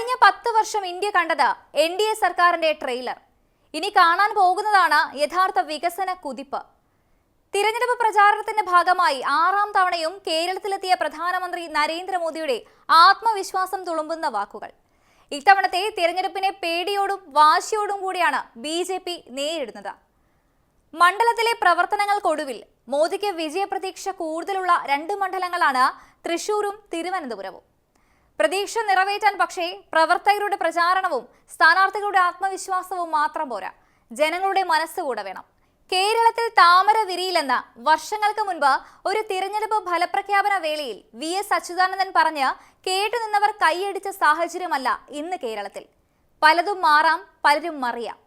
കഴിഞ്ഞ പത്ത് വർഷം ഇന്ത്യ കണ്ടത് എൻ ഡി എ സർക്കാരിന്റെ ട്രെയിലർ. ഇനി കാണാൻ പോകുന്നതാണ് യഥാർത്ഥ വികസന കുതിപ്പ്. തിരഞ്ഞെടുപ്പ് പ്രചാരണത്തിന്റെ ഭാഗമായി ആറാം തവണയും കേരളത്തിലെത്തിയ പ്രധാനമന്ത്രി നരേന്ദ്രമോദിയുടെ ആത്മവിശ്വാസം തുളുമ്പുന്ന വാക്കുകൾ. ഇത്തവണത്തെ തിരഞ്ഞെടുപ്പിനെ പേടിയോടും വാശിയോടും കൂടിയാണ് ബി ജെ പി നേരിടുന്നത്. മണ്ഡലത്തിലെ പ്രവർത്തനങ്ങൾക്കൊടുവിൽ മോദിക്ക് വിജയപ്രതീക്ഷ കൂടുതലുള്ള രണ്ട് മണ്ഡലങ്ങളാണ് തൃശൂരും തിരുവനന്തപുരവും. പ്രതീക്ഷ നിറവേറ്റാൻ പക്ഷേ പ്രവർത്തകരുടെ പ്രചാരണവും സ്ഥാനാർത്ഥികളുടെ ആത്മവിശ്വാസവും മാത്രം പോരാ. ജനങ്ങളുടെ മനസ്സുകൂടെ വേണം. കേരളത്തിൽ താമര വിരിയിലെന്ന വർഷങ്ങൾക്ക് മുൻപ് ഒരു തിരഞ്ഞെടുപ്പ് ഫലപ്രഖ്യാപന വേളയിൽ വി എസ് അച്യുതാനന്ദൻ പറഞ്ഞ് കേട്ടുനിന്നവർ കൈയടിച്ച സാഹചര്യമല്ല ഇന്ന് കേരളത്തിൽ. പലതും മാറാം പലരും മറിയാം.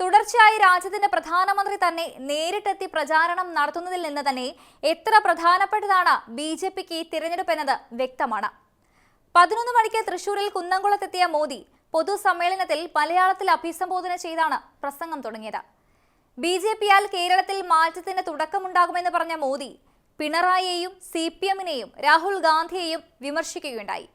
തുടർച്ചയായി രാജ്യത്തിന്റെ പ്രധാനമന്ത്രി തന്നെ നേരിട്ടെത്തി പ്രചാരണം നടത്തുന്നതിൽ നിന്ന് തന്നെ എത്ര പ്രധാനപ്പെട്ടതാണ് ബി ജെ പിക്ക് ഈ തിരഞ്ഞെടുപ്പ് എന്നത് വ്യക്തമാണ്. പതിനൊന്ന് മണിക്ക് തൃശൂരിൽ കുന്നംകുളത്തെത്തിയ മോദി പൊതുസമ്മേളനത്തിൽ മലയാളത്തിൽ അഭിസംബോധന ചെയ്താണ് പ്രസംഗം തുടങ്ങിയത്. ബി ജെ പിയാൽ കേരളത്തിൽ മാറ്റത്തിന് തുടക്കമുണ്ടാകുമെന്ന് പറഞ്ഞ മോദി പിണറായിയെയും സി പി എമ്മിനെയും രാഹുൽ ഗാന്ധിയെയും വിമർശിക്കുകയുണ്ടായി.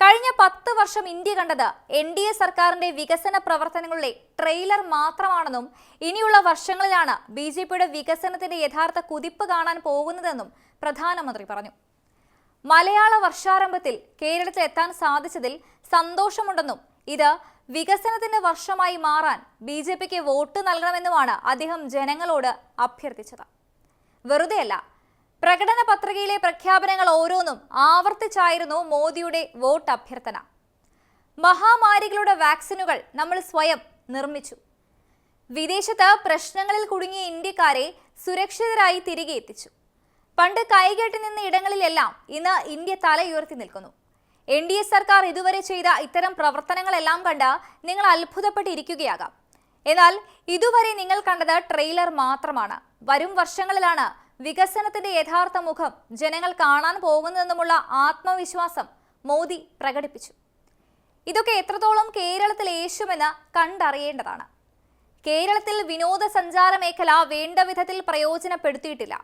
കഴിഞ്ഞ പത്ത് വർഷം ഇന്ത്യ കണ്ടത് എൻ ഡി എ സർക്കാരിന്റെ വികസന പ്രവർത്തനങ്ങളുടെ ട്രെയിലർ മാത്രമാണെന്നും ഇനിയുള്ള വർഷങ്ങളിലാണ് ബി ജെ പിയുടെ വികസനത്തിന്റെ യഥാർത്ഥ കുതിപ്പ് കാണാൻ പോകുന്നതെന്നും പ്രധാനമന്ത്രി പറഞ്ഞു. മലയാള വർഷാരംഭത്തിൽ കേരളത്തിൽ എത്താൻ സാധിച്ചതിൽ സന്തോഷമുണ്ടെന്നും ഇത് വികസനത്തിന്റെ വർഷമായി മാറാൻ ബി ജെ പിക്ക് വോട്ട് നൽകണമെന്നുമാണ് അദ്ദേഹം ജനങ്ങളോട് അഭ്യർത്ഥിച്ചത്. വെറുതെയല്ല പ്രകടന പത്രികയിലെ പ്രഖ്യാപനങ്ങൾ ഓരോന്നും ആവർത്തിച്ചായിരുന്നു മോദിയുടെ വോട്ട് അഭ്യർത്ഥന. മഹാമാരികളുടെ വാക്സിനുകൾ നമ്മൾ സ്വയം നിർമ്മിച്ചു. വിദേശത്ത് പ്രശ്നങ്ങളിൽ കുടുങ്ങിയ ഇന്ത്യക്കാരെ സുരക്ഷിതരായി തിരികെ എത്തിച്ചു. പണ്ട് കൈകെട്ടി നിന്ന ഇടങ്ങളിലെല്ലാം ഇന്ന് ഇന്ത്യ തലയുയർത്തി നിൽക്കുന്നു. എൻ ഡി എ സർക്കാർ ഇതുവരെ ചെയ്ത ഇത്തരം പ്രവർത്തനങ്ങളെല്ലാം കണ്ട് നിങ്ങൾ അത്ഭുതപ്പെട്ടിരിക്കുകയാകാം. എന്നാൽ ഇതുവരെ നിങ്ങൾ കണ്ടത് ട്രെയിലർ മാത്രമാണ്. വരും വർഷങ്ങളിലാണ് വികസനത്തിന്റെ യഥാർത്ഥ മുഖം ജനങ്ങൾ കാണാൻ പോകുന്നതെന്നുമുള്ള ആത്മവിശ്വാസം മോദി പ്രകടിപ്പിച്ചു. ഇതൊക്കെ എത്രത്തോളം കേരളത്തിൽ യേശുമെന്ന് കണ്ടറിയേണ്ടതാണ്. കേരളത്തിൽ വിനോദസഞ്ചാര മേഖല വേണ്ട വിധത്തിൽ പ്രയോജനപ്പെടുത്തിയിട്ടില്ല.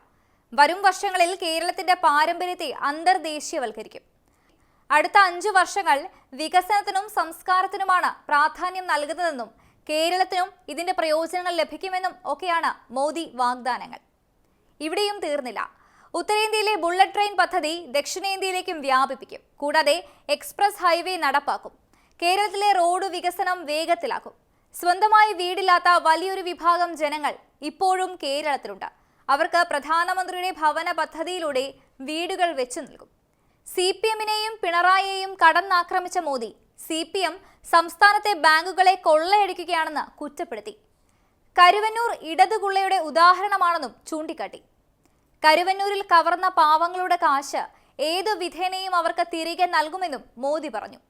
വരും വർഷങ്ങളിൽ കേരളത്തിന്റെ പാരമ്പര്യത്തെ അന്തർദേശീയവൽക്കരിക്കും. അടുത്ത അഞ്ചു വർഷങ്ങൾ വികസനത്തിനും സംസ്കാരത്തിനുമാണ് പ്രാധാന്യം നൽകുന്നതെന്നും കേരളത്തിനും ഇതിന്റെ പ്രയോജനങ്ങൾ ലഭിക്കുമെന്നും ഒക്കെയാണ് മോദി വാഗ്ദാനങ്ങൾ. ഇവിടെയും തീർന്നില്ല. ഉത്തരേന്ത്യയിലെ ബുള്ളറ്റ് ട്രെയിൻ പദ്ധതി ദക്ഷിണേന്ത്യയിലേക്കും വ്യാപിപ്പിക്കും. കൂടാതെ എക്സ്പ്രസ് ഹൈവേ നടപ്പാക്കും. കേരളത്തിലെ റോഡ് വികസനം വേഗത്തിലാക്കും. സ്വന്തമായി വീടില്ലാത്ത വലിയൊരു വിഭാഗം ജനങ്ങൾ ഇപ്പോഴും കേരളത്തിലുണ്ട്. അവർക്ക് പ്രധാനമന്ത്രിയുടെ ഭവന പദ്ധതിയിലൂടെ വീടുകൾ വെച്ചു നൽകും. സി പി എമ്മിനെയും പിണറായിയെയും കടന്നാക്രമിച്ച മോദി സി പി എം സംസ്ഥാനത്തെ ബാങ്കുകളെ കൊള്ളയടിക്കുകയാണെന്ന് കുറ്റപ്പെടുത്തി. കരുവന്നൂർ ഇടതുകുള്ളയുടെ ഉദാഹരണമാണെന്നും ചൂണ്ടിക്കാട്ടി. കരുവന്നൂരിൽ കവർന്ന പാവങ്ങളുടെ കാശ് ഏതു വിധേനയും അവർക്ക് തിരികെ നൽകുമെന്നും മോദി പറഞ്ഞു.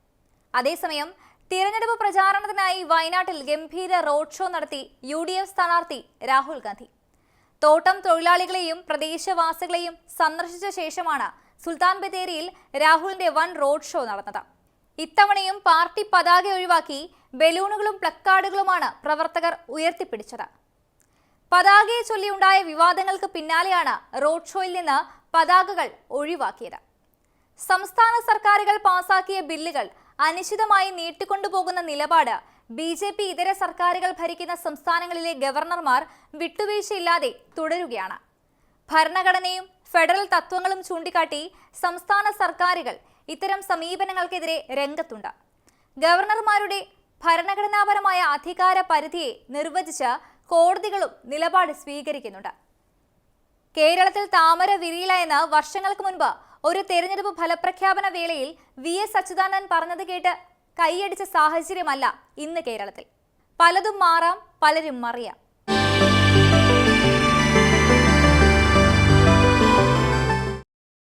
അതേസമയം തിരഞ്ഞെടുപ്പ് പ്രചാരണത്തിനായി വയനാട്ടിൽ ഗംഭീര റോഡ് ഷോ നടത്തി യു ഡി എഫ് സ്ഥാനാർത്ഥി രാഹുൽ ഗാന്ധി. തോട്ടം തൊഴിലാളികളെയും പ്രദേശവാസികളെയും സന്ദർശിച്ച ശേഷമാണ് സുൽത്താൻ ബത്തേരിയിൽ രാഹുലിന്റെ വൺ റോഡ് ഷോ നടന്നത്. ഇത്തവണയും പാർട്ടി പതാക ഒഴിവാക്കി ബലൂണുകളും പ്ലക്കാർഡുകളുമാണ് പ്രവർത്തകർ ഉയർത്തിപ്പിടിച്ചത്. പതാകയെ ചൊല്ലിയുണ്ടായ വിവാദങ്ങൾക്ക് പിന്നാലെയാണ് റോഡ് ഷോയിൽ നിന്ന് പതാകകൾ ഒഴിവാക്കിയത്. സംസ്ഥാന സർക്കാരുകൾ പാസാക്കിയ ബില്ലുകൾ അനിശ്ചിതമായി നീട്ടിക്കൊണ്ടുപോകുന്ന നിലപാട് ബി ജെ പി ഇതര സർക്കാരുകൾ ഭരിക്കുന്ന സംസ്ഥാനങ്ങളിലെ ഗവർണർമാർ വിട്ടുവീഴ്ചയില്ലാതെ തുടരുകയാണ്. ഭരണഘടനയും ഫെഡറൽ തത്വങ്ങളും ചൂണ്ടിക്കാട്ടി സംസ്ഥാന സർക്കാരുകൾ ഇത്തരം സമീപനങ്ങൾക്കെതിരെ രംഗത്തുണ്ട്. ഗവർണർമാരുടെ ഭരണഘടനാപരമായ അധികാര പരിധിയെ നിർവചിച്ച് കോടതികളും നിലപാട് സ്വീകരിക്കുന്നുണ്ട്. കേരളത്തിൽ താമര വിരിയില്ല എന്ന് വർഷങ്ങൾക്ക് മുൻപ് ഒരു തെരഞ്ഞെടുപ്പ് ഫലപ്രഖ്യാപന വേളയിൽ വി എസ് അച്യുതാനന്ദൻ പറഞ്ഞത് കേട്ട് കൈയടിച്ച സാഹചര്യമല്ല ഇന്ന് കേരളത്തിൽ. പലതും മാറാം പലരും മറിയാം.